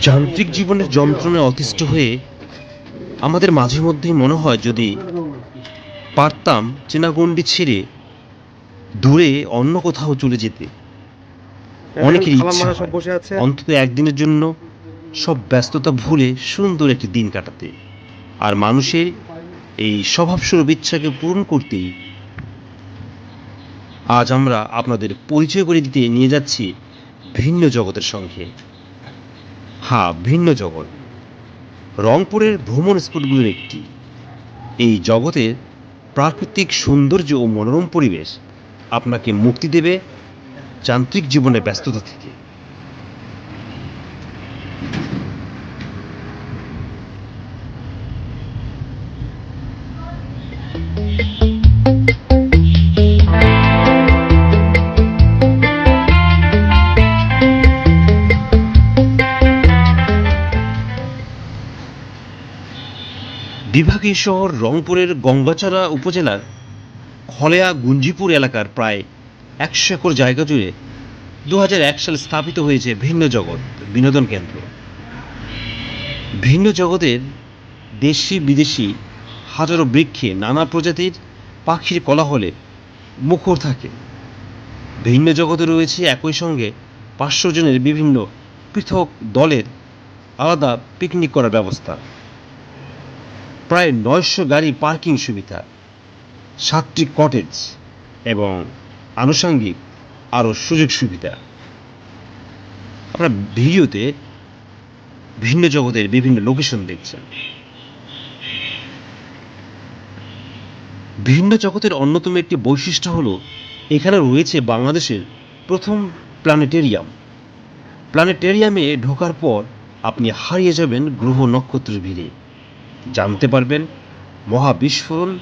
যান্ত্রিক জীবনের যন্ত্রণায় অতিষ্ঠ হয়ে আমাদের মাঝে মধ্যেই মনে হয় যদি পারতাম চেনাগণ্ডি ছেড়ে দূরে অন্য কোথাও চলে যেতে। অনেকের ইচ্ছা হয়, আছে। অন্তত একদিনের জন্য সব ব্যস্ততা ভুলে সুন্দর একটি দিন কাটাতে। আর মানুষের এই স্বভাবস্বরূপ ইচ্ছাকে পূরণ করতেই আজ আমরা আপনাদের পরিচয় করে দিতে নিয়ে যাচ্ছি ভিন্ন জগতের সঙ্গে। হ্যাঁ ভিন্ন জগৎ। রংপুরের ভ্রমণ স্পটগুলির একটি। এই জগতের প্রাকৃতিক সৌন্দর্য ও মনোরম পরিবেশ আপনাকে মুক্তি দেবে যান্ত্রিক জীবনের ব্যস্ততা থেকে। বিভাগীয় শহর রংপুরের গঙ্গাচড়া উপজেলার খলেয়া গুঞ্জিপুর এলাকার প্রায় একশো একর জায়গা জুড়ে দু হাজার এক সালে স্থাপিত হয়েছে ভিন্ন জগৎ বিনোদন কেন্দ্র। ভিন্ন জগতের দেশি বিদেশি হাজারো বৃক্ষে নানা প্রজাতির পাখির কলাহলে মুখর থাকে। ভিন্ন জগতে রয়েছে একই সঙ্গে পাঁচশো জনের বিভিন্ন পৃথক দলের আলাদা পিকনিক করার ব্যবস্থা। প্রায় নয়শো গাড়ি পার্কিং সুবিধা, সাতটি কটেজ এবং আনুষঙ্গিক আরও সুযোগ সুবিধা। আপনারা ভিডিওতে ভিন্ন জগতের বিভিন্ন লোকেশন দেখছেন। ভিন্ন জগতের অন্যতম একটি বৈশিষ্ট্য হল, এখানে রয়েছে বাংলাদেশের প্রথম প্ল্যানেটেরিয়াম প্ল্যানেটেরিয়ামে ঢোকার পর আপনি হারিয়ে যাবেন গ্রহ নক্ষত্রের ভিড়ে। জানতে পারবেন মহাবিস্ফোরণ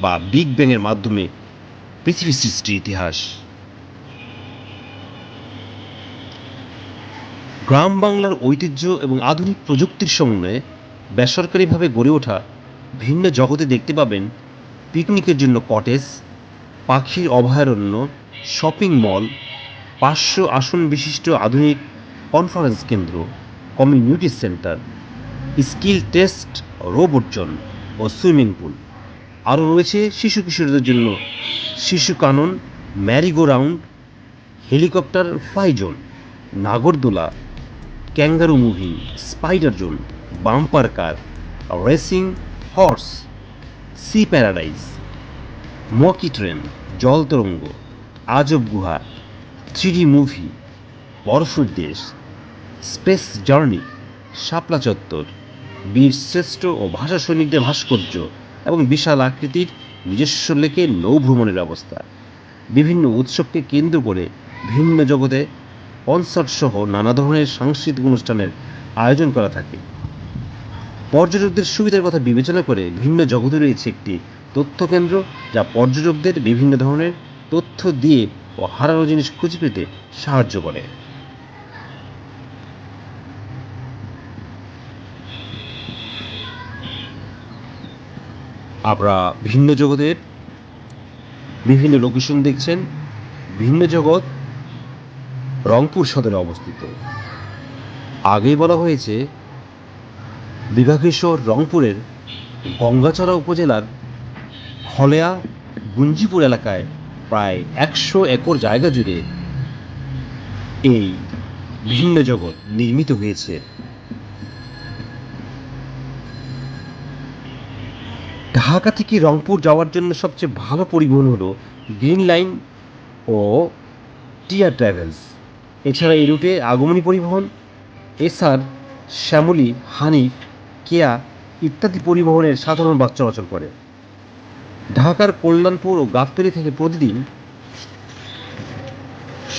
বা বিগ ব্যাংয়ের মাধ্যমে পৃথিবী সৃষ্টির ইতিহাস। গ্রাম বাংলার ঐতিহ্য এবং আধুনিক প্রযুক্তির সমন্বয়ে বেসরকারিভাবে গড়ে ওঠা ভিন্ন জগতে দেখতে পাবেন পিকনিকের জন্য কটেজ, পাখির অভয়ারণ্য, শপিং মল, পাঁচশো আসন বিশিষ্ট আধুনিক কনফারেন্স কেন্দ্র, community centre, skill test robot zone ও সুইমিং পুল। আরও রয়েছে শিশু কিশোরদের জন্য শিশু কানন merry go round helicopter fly zone নাগরদোলা, kangaroo movie, spider zone, bumper car, racing horse, sea paradise, Makki train, জল তরঙ্গ, আজব গুহা, থ্রিডি মুভি, বরফের দেশ, স্পেস জার্নি, শাপলা চত্বর। বীর শ্রেষ্ঠ ও ভাষা সৈনিকদের ভাস্কর্য এবং বিশাল আকৃতির নিজস্ব লেকে নৌ ভ্রমণের ব্যবস্থা বিভিন্ন উৎসবকে কেন্দ্র করে ভিন্ন জগতে কনসার্ট সহ নানা ধরনের সাংস্কৃতিক অনুষ্ঠানের আয়োজন করা থাকে। পর্যটকদের সুবিধার কথা বিবেচনা করে ভিন্ন জগতে রয়েছে একটি তথ্য কেন্দ্র যা পর্যটকদের বিভিন্ন ধরনের তথ্য দিয়ে ও হারানো জিনিস খুঁজে পেতে সাহায্য করে। আপনারা ভিন্ন জগতের, বিভিন্ন লোকেশন দেখছেন, ভিন্ন জগৎ রংপুর সদরে অবস্থিত। আগেই বলা হয়েছে বিভাগীয় শহর রংপুরের গঙ্গাচড়া উপজেলার খলেয়া গুঞ্জিপুর এলাকায় প্রায় একশো একর জায়গা জুড়ে এই ভিন্ন জগৎ নির্মিত হয়েছে। ঢাকা থেকে রংপুর যাওয়ার জন্য সবচেয়ে ভালো পরিবহন হলো গ্রিন লাইন ও টিয়ার ট্রাভেলস এছাড়া এই রুটে আগমনী পরিবহন এসআর শ্যামলী, হানিফ, কেয়া ইত্যাদি পরিবহনের সাধারণ বাস চলাচল করে। ঢাকার কল্যাণপুর ও গাবতলী থেকে প্রতিদিন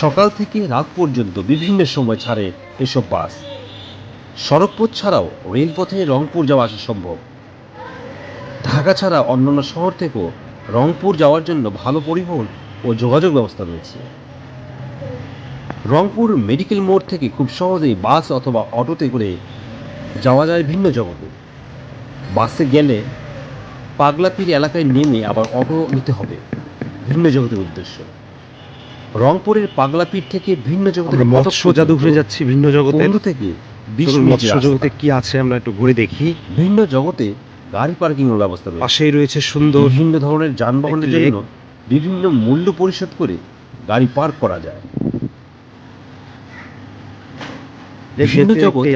সকাল থেকে রাত পর্যন্ত বিভিন্ন সময় ছাড়ে এসব বাস। সড়কপথ ছাড়াও রেলপথে রংপুর যাওয়া আসা সম্ভব। ঢাকা ছাড়া অন্যান্য শহর থেকেও রংপুর যাওয়ার জন্য ভালো পরিবহন ও যোগাযোগ ব্যবস্থা রয়েছে। রংপুর মেডিকেল মোড় থেকে খুব সহজেই বাস অথবা অটোতে করে যাওয়া যায় ভিন্ন জগতে। বাসে গেলে পাগলাপির এলাকায় নেমে আবার অটো নিতে হবে। ভিন্ন জগতের উদ্দেশ্য। রংপুরের পাগলাপীঠ থেকে ভিন্ন জগতের মৎস্য জাদুঘরে যাচ্ছি ভিন্ন জগতে থেকে বিশ চলুন মিনিটের মৎস্য জগতে কি আছে আমরা একটু ঘুরে দেখি। ভিন্ন জগতে গাড়ি পার্কিং এর ব্যবস্থা রয়েছে। পাশেই রয়েছে সুন্দর বিভিন্ন ধরনের যানবাহনের জন্য বিভিন্ন মূল্য পরিশোধ করে গাড়ি পার্ক করা যায়।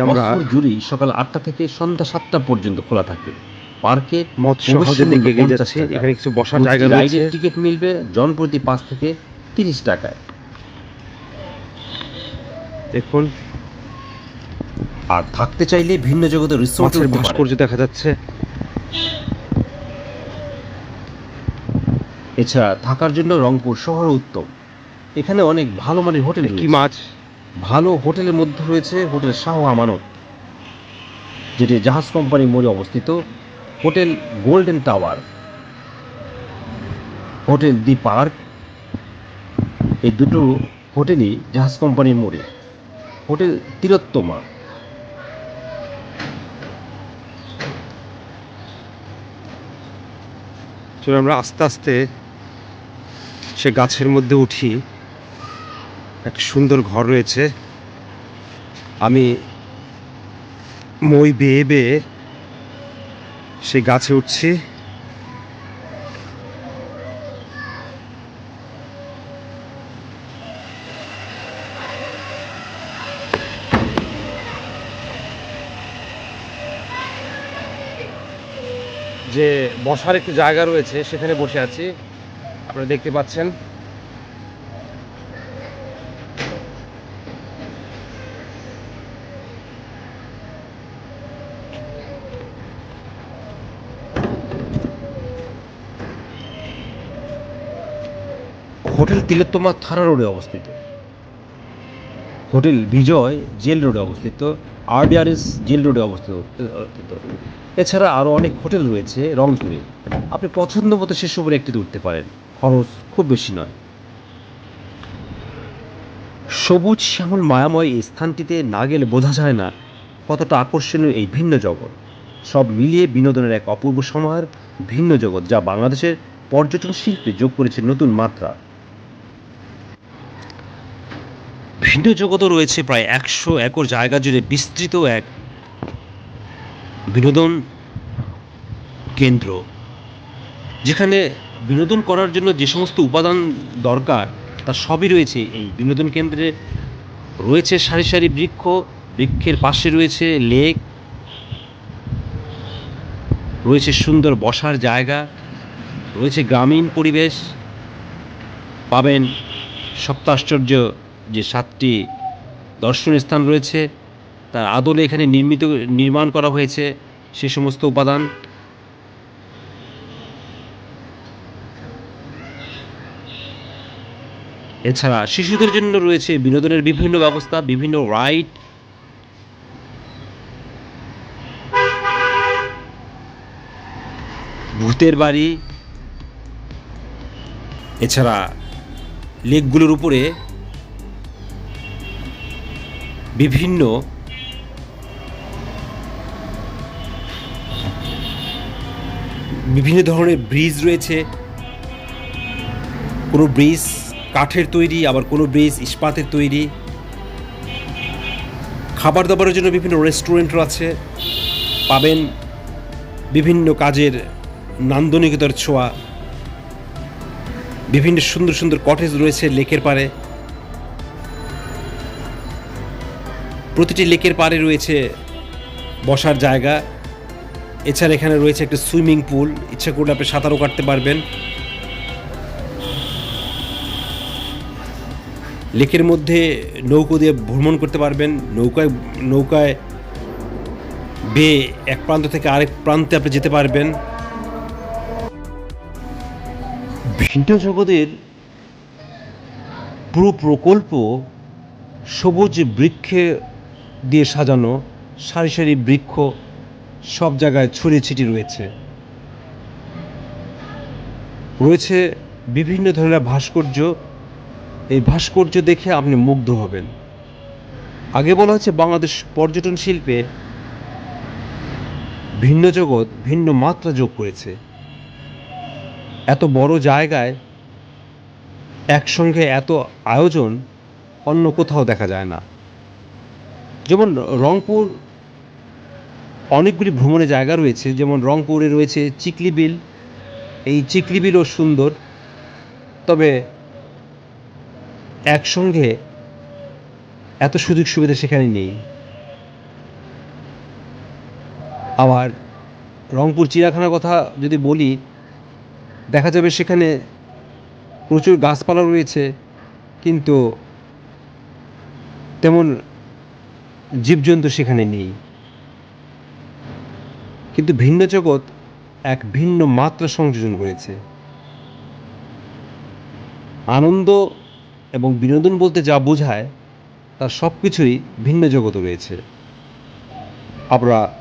আমরা সকাল আটটা থেকে সন্ধ্যা সাতটা পর্যন্ত খোলা থাকে পার্কে মৎস্য প্রবেশ হাউসের মূল্য দিকে এগিয়ে 50 যাচ্ছি টাকা। এখানে কিছু বসার জায়গা রয়েছে। টিকিট মিলবে জনপ্রতি পাঁচ থেকে তিরিশ টাকায়। দেখুন। আর থাকতে চাইলে ভিন্ন জগতের রিসোর্ট ভাস্কর্য দেখা যাচ্ছে। এছাড়া থাকার জন্য রংপুর শহর উত্তম। এখানে অনেক ভালো মানের হোটেল কি মাছ? ভালো হোটেলের মধ্যে রয়েছে হোটেল শাহ আমানত যেটি জাহাজ কোম্পানির মোড়ে অবস্থিত। Hotel golden tower hotel the park. এই দুটো হোটেলই জাহাজ কোম্পানির মোড়ে। হোটেল তিলোত্তমা চলো আমরা আস্তে আস্তে সে গাছের মধ্যে উঠি। একটা সুন্দর ঘর রয়েছে। আমি মই বেয়ে বেয়ে সেই গাছে উঠছি। যে বসার একটি জায়গা রয়েছে, সেখানে বসে আছি। আপনারা দেখতে পাচ্ছেন। হোটেল তিলোত্তমা থানা রোডে অবস্থিত। হোটেল বিজয় জেল রোডে অবস্থিত আরডিআরএস জেল রোডে অবস্থিত। এছাড়া আরও অনেক হোটেল রয়েছে রংপুরে। আপনি পছন্দ মতো সেসবের একটিতে উঠতে পারেন। খরচ খুব বেশি নয়। সবুজ, শ্যামল, মায়াময় এই স্থানটিতে না গেলে বোঝা যায় না কতটা আকর্ষণীয় এই ভিন্ন জগৎ। সব মিলিয়ে বিনোদনের এক অপূর্ব সমাহার ভিন্ন জগৎ যা বাংলাদেশের পর্যটন শিল্পে যোগ করেছে নতুন মাত্রা। ভিন্ন জগতও রয়েছে, প্রায় একশো একর জায়গা জুড়ে বিস্তৃত এক বিনোদন কেন্দ্র। যেখানে বিনোদন করার জন্য যে সমস্ত উপাদান দরকার তা সবই রয়েছে এই বিনোদন কেন্দ্রে। রয়েছে সারি সারি বৃক্ষ, বৃক্ষের পাশে রয়েছে লেক, রয়েছে সুন্দর বসার জায়গা, রয়েছে গ্রামীণ পরিবেশ। পাবেন সপ্তাশ্চর্য যে সাতটি দর্শনীয় স্থান রয়েছে, তার আদলে এখানে নির্মিত, নির্মাণ করা হয়েছে সে সমস্ত উপাদান। এছাড়া শিশুদের জন্য রয়েছে বিনোদনের বিভিন্ন ব্যবস্থা, বিভিন্ন রাইড। ভূতের বাড়ি। এছাড়া লেকগুলোর উপরে বিভিন্ন বিভিন্ন ধরনের ব্রিজ রয়েছে। কোনো ব্রিজ কাঠের তৈরি, আবার কোনো ব্রিজ ইস্পাতের তৈরি। খাবার দাবারের জন্য বিভিন্ন রেস্টুরেন্টও আছে। পাবেন বিভিন্ন কাজের নান্দনিকতার ছোঁয়া। বিভিন্ন সুন্দর সুন্দর কটেজ রয়েছে লেকের পাড়ে। প্রতিটি লেকের পাড়ে রয়েছে বসার জায়গা। এছাড়া এখানে রয়েছে একটা সুইমিং পুল। ইচ্ছা করলে আপনি সাঁতারও কাটতে পারবেন। লেকের মধ্যে নৌকো দিয়ে ভ্রমণ করতে পারবেন। নৌকায় নৌকায় বেয়ে এক প্রান্ত থেকে আরেক প্রান্তে আপনি যেতে পারবেন। ভিন্ন জগতের পুরো প্রকল্প সবুজ বৃক্ষে দিয়ে সাজানো সারি সারি বৃক্ষ সব জায়গায় ছড়িয়ে ছিটিয়ে রয়েছে। রয়েছে বিভিন্ন ধরনের ভাস্কর্য। এই ভাস্কর্য দেখে আপনি মুগ্ধ হবেন। আগে বলা হচ্ছে বাংলাদেশ পর্যটন শিল্পে ভিন্ন জগৎ, ভিন্ন মাত্রা যোগ করেছে। এত বড় জায়গায় একসঙ্গে এত আয়োজন অন্য কোথাও দেখা যায় না। যেমন রংপুর, অনেকগুলি ভ্রমণের জায়গা রয়েছে। যেমন রংপুরে রয়েছে চিকলি বিল এই চিকলি বিলও সুন্দর। তবে একসঙ্গে এত সুযোগ সুবিধা সেখানে নেই। আবার রংপুর, চিড়িয়াখানার কথা যদি বলি, দেখা যাবে সেখানে প্রচুর গাছপালা রয়েছে, কিন্তু তেমন জীবজন্তু সেখানে নেই। কিন্তু ভিন্ন জগৎ এক ভিন্ন মাত্রা সংযোজন করেছে। আনন্দ এবং বিনোদন বলতে যা বোঝায়, তার সব কিছুই ভিন্ন জগতে রয়েছে। আপনারা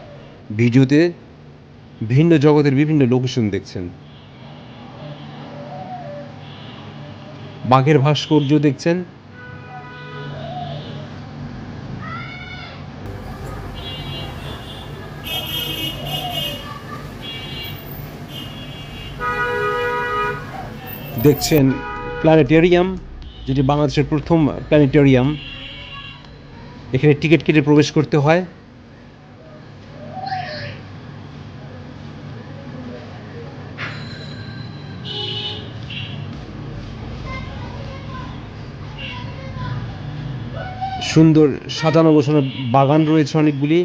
ভিডিওতে ভিন্ন জগতের বিভিন্ন লোকেশন দেখছেন। বাঘের ভাস্কর্য দেখছেন দেখছেন প্ল্যানেটেরিয়াম যেটি বাংলাদেশের প্রথম প্ল্যানেটেরিয়াম এখানে টিকিট কেটে প্রবেশ করতে হয়। সুন্দর সাজানো গোছানো বাগান রয়েছে অনেকগুলি।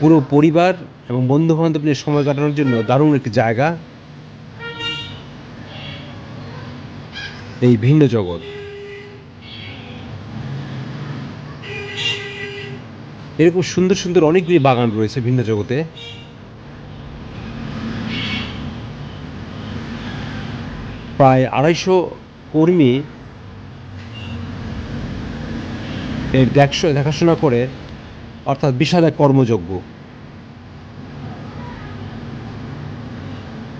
পুরো পরিবার এবং বন্ধু বান্ধব নিয়ে সময় কাটানোর জন্য দারুণ একটি জায়গা। এই ভিন্ন জগৎ। এরকম সুন্দর সুন্দর অনেকগুলি বাগান রয়েছে ভিন্ন জগতে। প্রায় আড়াইশো কর্মী এর দেখশো, দেখাশোনা করে, অর্থাৎ বিশাল এক কর্মযজ্ঞ।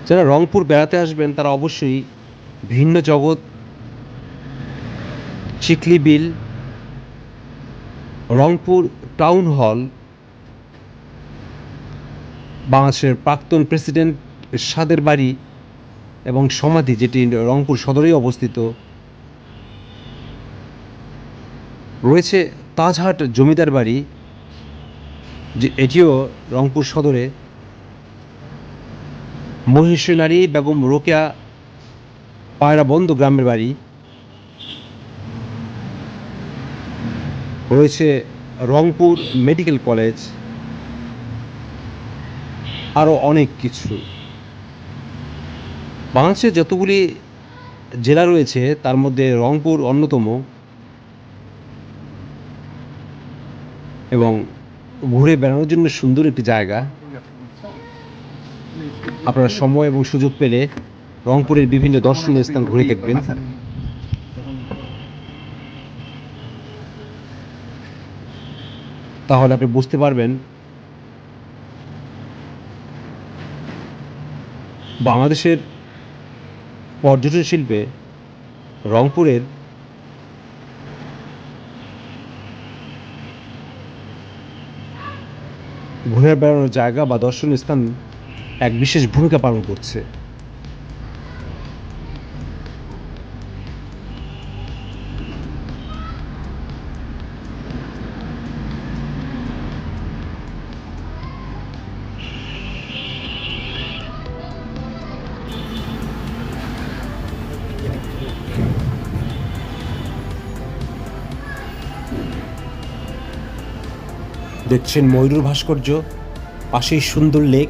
যারা রংপুর বেড়াতে আসবেন, তারা অবশ্যই ভিন্ন জগৎ, চিকলি বিল, রংপুর টাউন হল, বাংলাদেশের প্রাক্তন প্রেসিডেন্ট সাদের বাড়ি এবং সমাধি, যেটি রংপুর সদরেই অবস্থিত। রয়েছে তাজহাট জমিদার বাড়ি, যে এটিও রংপুর সদরে মহিষী নারী বেগম রোকেয়া পায়রা বন্ধ গ্রামের বাড়ি। রয়েছে রংপুর মেডিকেল কলেজ। আরও অনেক কিছু। বাংলাদেশের যতগুলি জেলা রয়েছে, তার মধ্যে রংপুর অন্যতম। এবং ঘুরে বেড়ানোর জন্য সুন্দর একটি জায়গা। আপনারা সময় এবং সুযোগ পেলে রংপুরের বিভিন্ন দর্শনীয় স্থান ঘুরে দেখবেন। তাহলে আপনি বুঝতে পারবেন, বাংলাদেশের পর্যটন শিল্পে রংপুরের ঘুরে বেড়ানোর জায়গা বা দর্শনীয় স্থান এক বিশেষ ভূমিকা পালন করছে। দেখছেন ময়ূর ভাস্কর্য পাশেই সুন্দর লেক